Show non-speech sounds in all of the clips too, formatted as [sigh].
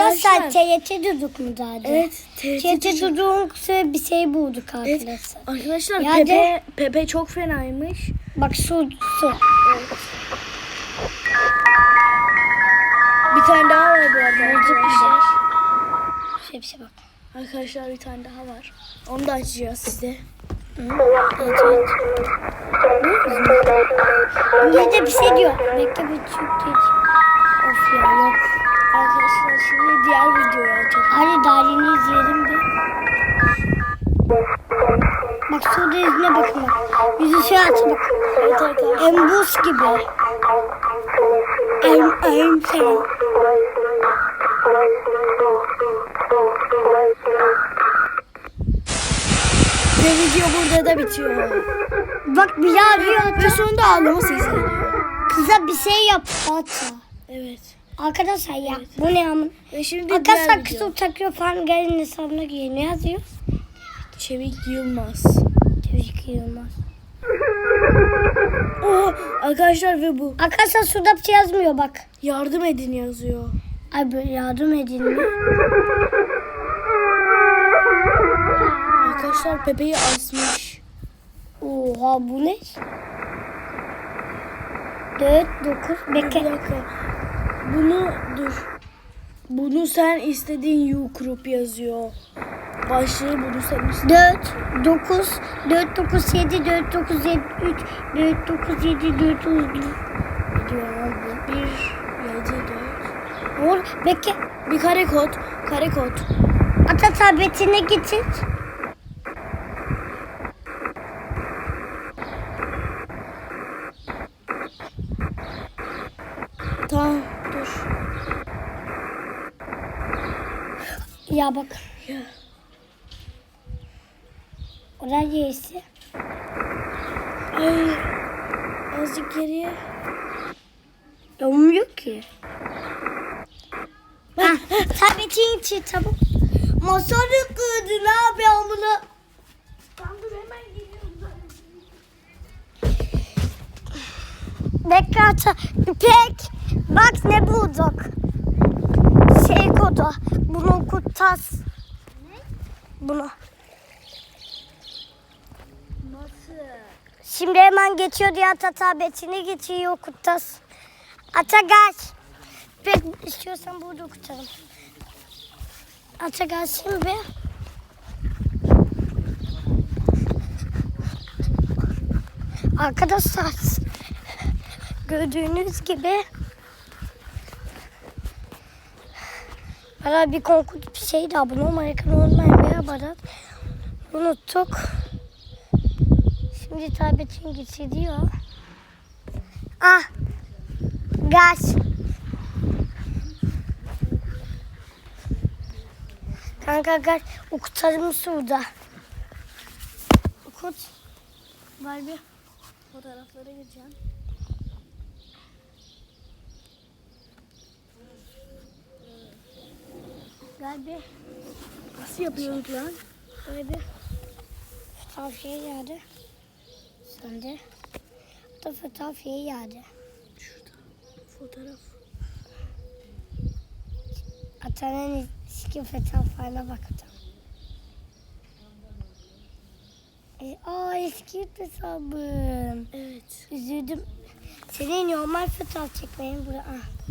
Arkadaşlar TYT duduk mu zaten? Evet. TRT duduğun bir şey bulduk Evet. arkadaşlar. Arkadaşlar Ya Pepe, de- Pepe çok fenaymış. Bak su su. Bir tane daha var bu arada. Arkadaşlar. Şey bir şey bak. Arkadaşlar bir tane daha var. Onu da açacağız size. Evet evet. Niye de bir şey diyor. Bekle bir çok geç. Of ya yok. Hadi daha yeni izleyelim bir. Bak suda yüzüne bakın bak. Yüzü şey açı bak. Evet gibi. Em em falan. Ve video burada da bitiyor. Bak bir daha arıyor. Ve sonunda ağlama sesi. Kıza bir şey yap. Hatta. Evet. Arkadaşlar ya bu ne amın? Ve şimdi Arkadaşlar kısa takıyor falan gelin hesabına giyiyor. Ne yazıyor? Çevik Yılmaz. Çocuk Yılmaz. [laughs] Oh, arkadaşlar ve bu. Arkadaşlar suda bir şey yazmıyor bak. Yardım edin yazıyor. Ay böyle yardım edin mi? Arkadaşlar Pepe'yi asmış. Oha bu ne? 4, 9, Bir bekle. dakika. Bunu dur. Bunu sen istediğin you group yazıyor. Başlığı bunu sen istedin. 4, 9, 4, 9, 7, 4, 9, 7, 3, 4, 9, 7, 4, 9, 7. Diyor bu. 1, 7, 4. Or, bekle. Bir kare kod. Kare kod. Ata tabletine getir. Tamam dur. Ya bak. Ya. Oraya yerisi. Ay. Azıcık geriye. Olmuyor ki. Ha, tabletin içi çabuk. Masanı kırdın abi amına. Tamam dur hemen geliyorum Bekle ata. İpek. Bak ne bulduk. Şey kodu. Bunu kutas. Bunu. Nasıl? Şimdi hemen geçiyor diye ata tabletini geçiyor kutas. Ata gel. İpek istiyorsan burada okutalım. Ata gel şimdi. Arkadaşlar gördüğünüz gibi Bana bir konkurs bir şeydi abone olmayı kanal olmayı veya bana unuttuk. Şimdi tabletin geçiriyor. Ah gaz. Kanka gel okutalım şurada. Okut. Ver bir. Fotoğraflara gireceğim. Bir. Nasıl yapıyorduk lan? Böyle fotoğrafıya geldi. Sen de da fotoğrafıya geldi. Şurada. Fotoğraf. Atanın eski fotoğraflarına bakalım. E, aa eski hesabım. Evet. Üzüldüm. Senin normal fotoğraf çekmeyin buraya. Ah.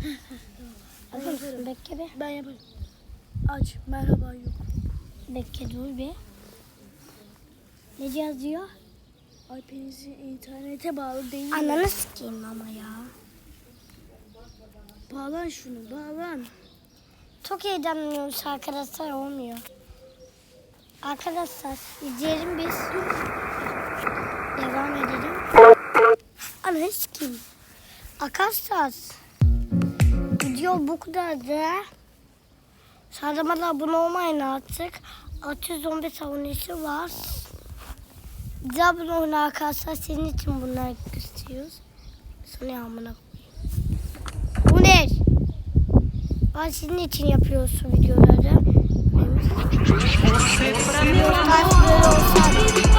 Bekle bir. Ben yaparım. Aç. Merhaba yok. Bekle dur bir. Ne yazıyor? IP'nizi internete bağlı değil. Ananı sikeyim ama ya. Bağlan şunu. Bağlan. Çok heyecanlanıyoruz arkadaşlar olmuyor. Arkadaşlar izleyelim biz. Devam edelim. Ana kim? Arkadaşlar video bu kadardı. Sadece abone olmayın artık. 615 abonesi var. Bize abone olun arkadaşlar. Senin için bunları istiyoruz. Amına koyayım. Bu ne? Ben sizin için yapıyorsun videoları. Olsaydı.